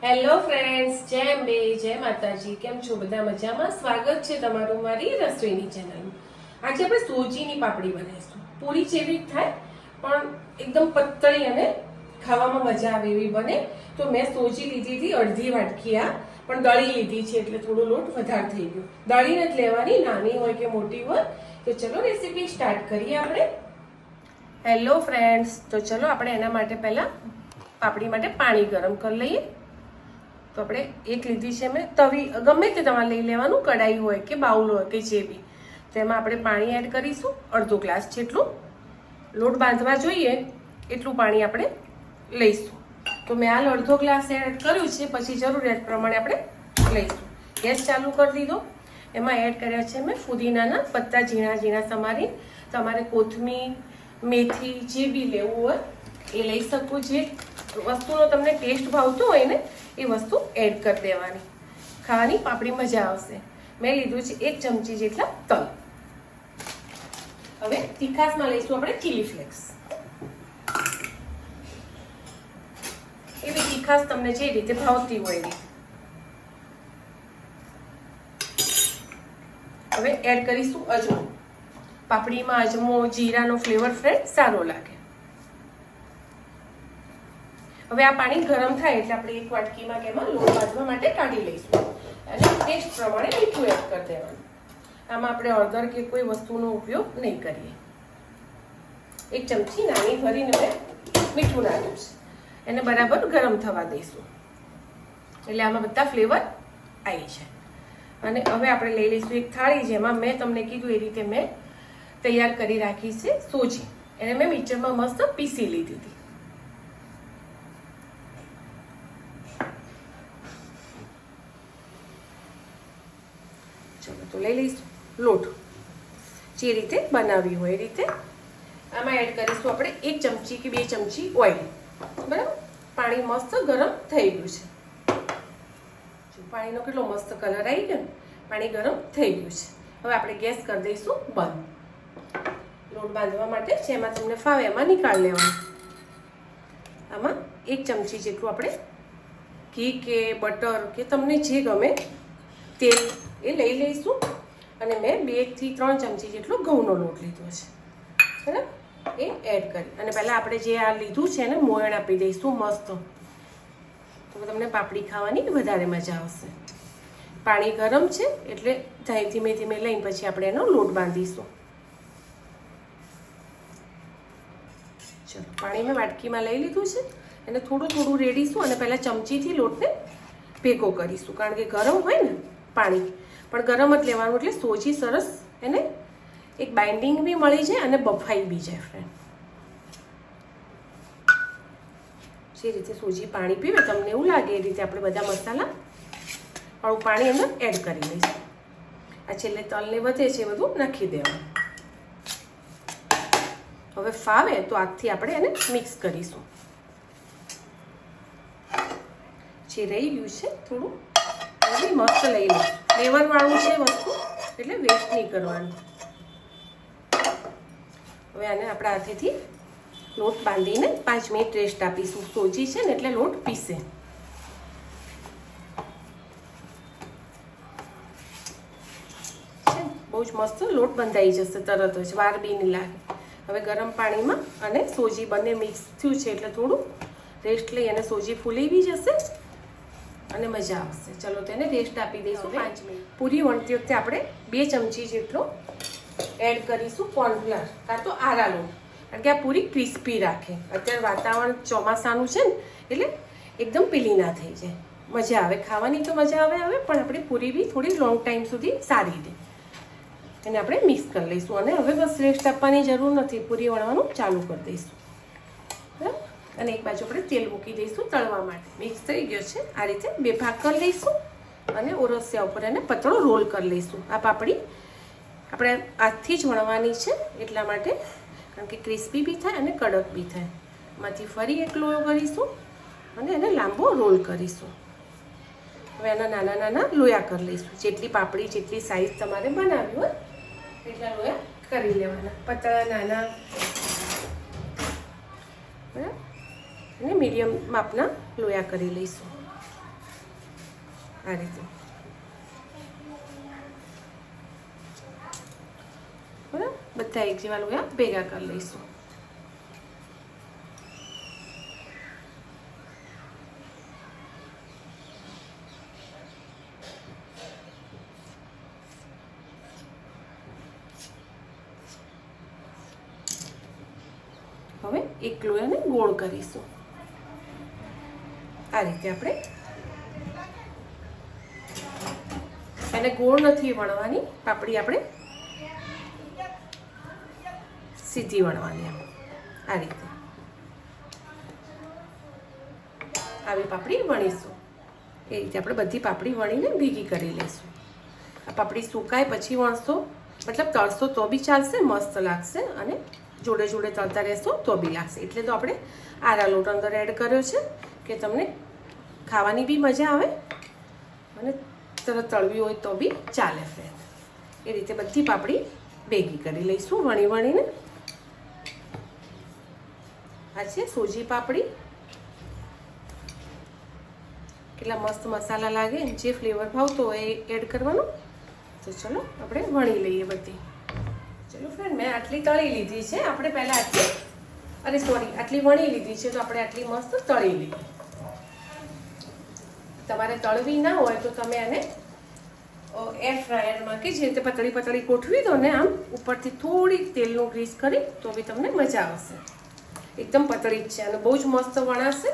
Hello friends જય અંબે, જય માતાજી. કેમ છો? બધા મજામાં? સ્વાગત છે તમારું મારી રસોઈની ચેનલમાં આજે આપણે સોજીની પાપડી બનાવીશું. પૂરી જેવી જ થાય, પણ એકદમ પતળી અને ખાવામાં મજા આવે એવી બને. તો મેં સોજી લીધી હતી અડધી વાટકી આ, પણ દળી લીધી છે એટલે થોડો લોટ વધારે થઈ ગયો. દળી નથી લેવાની, નાની હોય કે મોટી હોય. તો ચલો રેસીપી સ્ટાર્ટ કરીએ આપણે. હેલો ફ્રેન્ડ્સ તો ચલો આપણે એના માટે પહેલાં પાપડી માટે પાણી ગરમ કરી લઈએ. તો આપણે એક લીધી છે મેં તવી. ગમે તે તમારે લઈ લેવાનું કડાઈ હોય કે બાઉલ હોય કે જે બી. તો એમાં આપણે પાણી એડ કરીશું, અડધો ગ્લાસ જેટલું. લોટ બાંધવા જોઈએ, એટલું પાણી આપણે લઈશું. તો મેં હાલ અડધો ગ્લાસ એડ કર્યું છે, પછી જરૂરિયાત પ્રમાણે આપણે લઈશું. ગેસ ચાલુ કરી દીધો. એમાં એડ કર્યા છે મેં ફુદીનાના પત્તા ઝીણા ઝીણા સમારી. તમારે કોથમીર, મેથી જે બી લેવું હોય એ લઈ શકું જે વસ્તુનો તમને ટેસ્ટ ભાવતો હોય ને, એ વસ્તુ એડ કરી દેવાની. ખાવાની પાપડી મજા આવશે. મેં લીધું છે એક ચમચી જેટલા તલ. હવે તીખાસમાં લઈશું આપણે ચીલી ફ્લેક્સ એવી તીખાસ તમને જે રીતે ભાવતી હોય એવી હવે એડ કરીશું અજમો. પાપડીમાં અજમો, જીરાનો ફ્લેવર ફ્રેન્ડ સારો લાગે. હવે આ પાણી ગરમ થાય એટલે આપણે એક વાટકીમાં કે એમાં લોટ બાંધવા માટે કાઢી લઈશું. અને ટેસ્ટ પ્રમાણે મીઠું એડ કરી દેવાનું. આમાં આપણે હળદર કે કોઈ વસ્તુનો ઉપયોગ નહીં કરીએ. એક ચમચી નાની ભરીને મેં મીઠું નાખ્યું છે. એને બરાબર ગરમ થવા દઈશું. એટલે આમાં બધા ફ્લેવર આવી છે અને હવે આપણે લઈ લઈશું એક થાળી જેમાં મેં તમને કીધું એ રીતે મેં તૈયાર કરી રાખી છે સોજી. એને મેં મિક્સરમાં મસ્ત પીસી લીધી હતી ચલો તો લઈ લઈશું. લોટ. જે રીતે બનાવી હોય એ રીતે. આમાં એડ કરીશું આપણે એક ચમચી કે બે ચમચી ઓઇલ બરાબર? પાણી મસ્ત ગરમ થઈ ગયું છે. પાણીનો કેટલો મસ્ત કલર આવી ગયો પાણી ગરમ થઈ ગયું છે. હવે આપણે ગેસ કરી દઈશું બંધ. લોટ બાંધવા માટે જેમાં તમને ફાવે એમાં નીકાળ લેવાનું. આમાં એક ચમચી જેટલું આપણે ઘી કે બટર કે તમને જે ગમે તેલ એ લઈ લઈશું. અને મેં બેથી ત્રણ ચમચી જેટલો ઘઉંનો લોટ લીધો છે. બરાબર? એ એડ કરી. અને પહેલાં આપણે જે આ લીધું છે ને, મોયણ આપી દઈશું મસ્ત. તો તમને પાપડી ખાવાની વધારે મજા આવશે. પાણી ગરમ છે, એટલે ધીમે ધીમે લઈને પછી આપણે એનો લોટ બાંધીશું. ચલો, પાણી મેં વાટકીમાં લઈ લીધું છે. એને થોડું થોડું રેડીશું અને પહેલાં ચમચીથી લોટને ભેગો કરીશું. કારણ કે ગરમ હોય ને, પાણી પણ ગરમ જ લેવાનું એટલે સોજી સરસ એને એક બાઇન્ડિંગ બી મળી જાય અને બફાઈ બી જાય ફ્રેન્ડ જે રીતે સોજી પાણી પીવે, તમને એવું લાગે એ રીતે આપણે બધા મસાલા વાળું પાણી અંદર એડ કરી લઈશું. આ છેલ્લે તલને વધે છે એ બધું નાખી દેવાનું. હવે ફાવે તો આજથી આપણે એને મિક્સ કરીશું. જે રહી ગયું છે, થોડું મસ્ત લઈ લો ફ્લેવરવાળું છે વસ્તુ, એટલે વેસ્ટ નહીં કરવાનું. હવે આને આપણા હાથેથી લોટ બાંધીને પાંચ મિનિટ રેસ્ટ આપીશું. સોજી છે ને એટલે લોટ પીસે. બહુ જ મસ્ત લોટ બંધાઈ જશે તરત જ, વાર બી નહીં લાગે. હવે ગરમ પાણીમાં અને સોજી બંને મિક્સ થયું છે એટલે થોડું રેસ્ટ લઈ અને સોજી ફૂલી બી જશે. અને મજા આવશે. ચલો તેને રેસ્ટ આપી દઈશું પાંચ મિનિટ. પૂરી વણતી વખતે આપણે બે ચમચી જેટલો એડ કરીશું કોર્નફ્લાર કાં તો આરા લોટ. કારણ કે આ પૂરી ક્રિસ્પી રાખે. અત્યારે વાતાવરણ ચોમાસાનું છે ને એટલે એકદમ પીલી ના થઈ જાય. મજા આવે. ખાવાની તો મજા આવે હવે પણ આપણી પૂરી બી થોડી લોંગ ટાઈમ સુધી સારી રહે એને આપણે મિક્સ કરી લઈશું. અને હવે બસ રેસ્ટ આપવાની જરૂર નથી. પૂરી વણવાનું ચાલુ કરી દઈશું. અને એક બાજુ આપણે તેલ મૂકી દઈશું તળવા માટે. મિક્સ થઈ ગયો છે. આ રીતે બે ભાગ કરી લઈશું અને ઓરસિયા ઉપર એને પતળો રોલ કરી લઈશું. આ પાપડી આપણે હાથથી જ વણવાની છે એટલા માટે, કારણ કે ક્રિસ્પી બી થાય અને કડક બી થાય. એમાંથી ફરી એક લોયો કરીશું અને એને લાંબો રોલ કરીશું. હવે એના નાના નાના લોયા કરી લઈશું. જેટલી પાપડી, જેટલી સાઈઝ તમારે બનાવવી હોય, એટલા લોયા કરી લેવાના. પતળા, નાના અને મીડિયમ માપના લોયા કરી લઈશું. આ રીતે. બરાબર? બધા એક જેવા લોયા ભેગા કરી લઈશું. હવે એક લોયાને ગોળ કરીશું. આ રીતે આપણે એને ગોળ નથી વણવાની, પાપડી આપણે સીધી વણવાની આમ આ રીતે. આવી પાપડી વણીશું. એ રીતે આપણે બધી પાપડી વણીને ભેગી કરી લઈશું. આ પાપડી સુકાય પછી વણશો. મતલબ તળશો તો બી ચાલશે, મસ્ત લાગશે અને જોડે જોડે તળતા રહેશો તો બી લાગશે. એટલે તો આપણે આરા લોટ અંદર એડ કર્યો છે કે તમને ખાવાની બી મજા આવે અને તરત તળવી હોય તો બી ચાલે ફ્રેન્ડ એ રીતે બધી પાપડી ભેગી કરી લઈશું, વણી વણીને. આ છે સૂજી પાપડી. કેટલા મસ્ત મસાલા લાગે, જે ફ્લેવર ભાવતો હોય એ એડ કરવાનો. તો ચલો, આપણે વણી લઈએ બધી. ચલો ફ્રેન્ડ મેં આટલી તળી લીધી છે. આપણે પહેલાં આટલી, અરે સોરી આટલી વણી લીધી છે, તો આપણે આટલી મસ્ત તળી લઈએ. તમારે તળવી ના હોય તો તમે એને એર ફ્રાયરમાં કે જે રીતે પતળી પતળી ગોઠવી દો ને આમ, ઉપરથી થોડી તેલનું ગ્રીસ કરી, તો બી તમને મજા આવશે. એકદમ પતળી જ છે, અને બહુ જ મસ્ત વણાશે.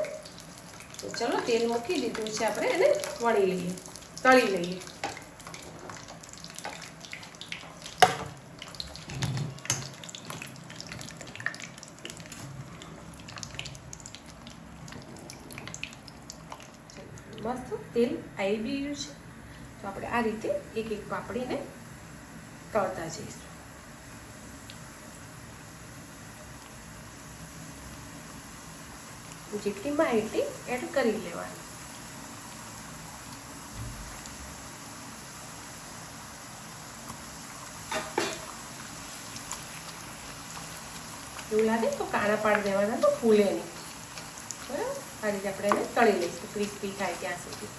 તો ચલો તેલ મૂકી દીધું છે, આપણે એને વણી લઈએ, તળી લઈએ મસ્ત તેલ આવી બી ગયું છે. તો આપણે આ રીતે એક એક પાપડીને તળતા જઈશું. જેટલી માહિતી એડ કરી લેવાની. એવું લાગે તો કાણા પાડી દેવાના તો ફૂલે નહીં. આ રીતે આપણે એને તળી લઈશું ક્રિસ્પી થાય ત્યાં સુધી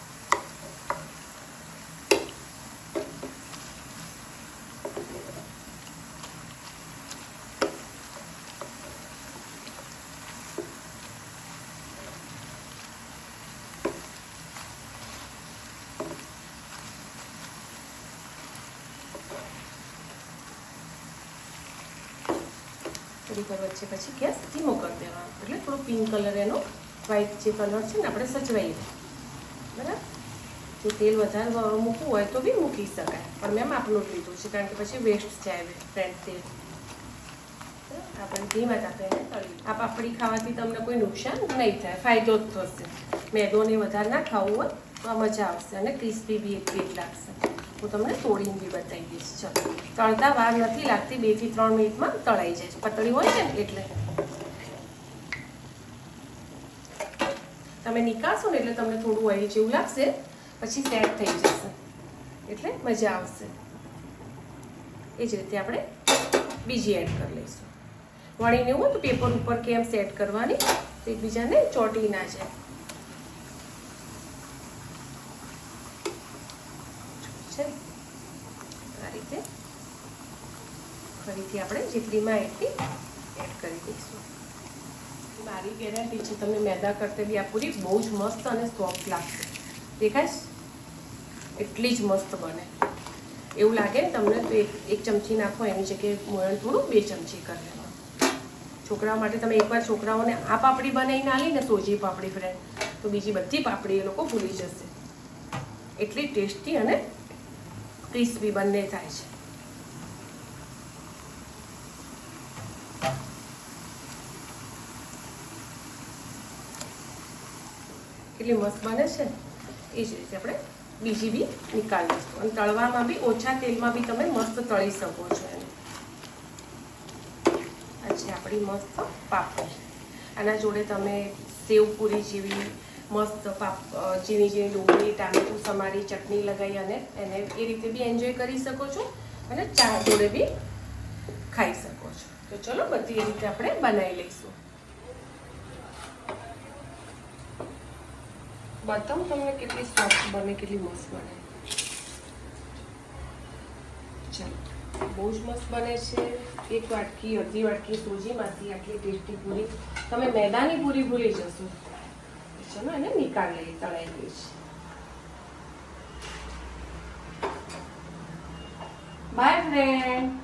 થોડી વાર વચ્ચે પછી ગેસ ધીમો કરી દેવાનો એટલે થોડો પિંક કલર એનો વ્હાઈટ જે કલર છે ને, આપણે સચવાઈ બરાબર? જો તેલ વધારે મૂકવું હોય તો બી મૂકી શકાય. પણ મેં માપનું જ લીધું છે, કારણ કે પછી વેસ્ટ જાય ફ્રેન્ડ તેલ. આપણે ધીમા તાપે એને તળી આ પાપડી ખાવાથી તમને કોઈ નુકસાન નહીં થાય. ફાયદો જ થશે. મેદોને વધારે ના ખાવું હોય તો મજા આવશે અને ક્રિસ્પી બી એક લાગશે. હું તમને તોડીને બી બતાવી દઈશ. ચલો. તળતા વાર નથી લાગતી બેથી ત્રણ મિનિટમાં તળાઈ જાય છે. પતળી હોય ને, એટલે. તમે નીકાળશો ને એટલે તમને થોડું ઓઇલ જેવું લાગશે, પછી સેટ થઈ જશે. એટલે મજા આવશે. એ જ રીતે આપણે બીજી એડ કરી લઈશું. વણીને હોય તો પેપર ઉપર કેમ સેટ કરવાની, તો એકબીજાને ચોંટી ના જાય. છે? આ રીતે ફરીથી આપણે જેટલીમાં એટલી એડ કરી દઈશું. મારી ગેરંટી છે. તમને મેદા કરતે બી આ પૂરી બહુ જ મસ્ત અને સોફ્ટ લાગશે. દેખાય એટલી જ મસ્ત બને. એવું લાગે તમને તો એક ચમચી નાખો એની જગ્યાએ મોયણ થોડું, બે ચમચી કરી લેવા છોકરાઓ માટે તમે એકવાર છોકરાઓને આ પાપડી બનાવીને આલી ને સોજી પાપડી ફ્રેન્ડ તો બીજી બધી પાપડી એ લોકો ભૂલી જશે. એટલી ટેસ્ટી અને ક્રિસ્પી બંને થાય છે. કેટલી મસ્ત બને છે. એ જ રીતે આપણે બીજી બી નીકાળી લઈશું. અને તળવામાં બી ઓછા તેલમાં બી તમે મસ્ત તળી શકો છો એને. આ આપણી મસ્ત પાપડ. આના જોડે તમે સેવ પૂરી જેવી મસ્ત પાપ ઝીણી ઝીણી ડુંગળી, ટામેટું, સમારી, ચટણી લગાવી અને એને એ રીતે બી એન્જોય કરી શકો છો અને ચા જોડે બી ખાઈ શકો છો. તો ચલો બધી એ રીતે આપણે બનાવી લઈશું. બતાવું તમને કેટલી સોફ્ટ બને, કેટલી મસ્ત બને. ચાલો. બહુ જ મસ્ત બને છે. એક વાટકી, અડધી વાટકી સૂજીમાંથી આટલી ટેસ્ટી પૂરી. તમે મેદાની પૂરી ભૂલી જશો. ચાલો, એને નિકાળ લઈએ, તળાઈ છે. By friend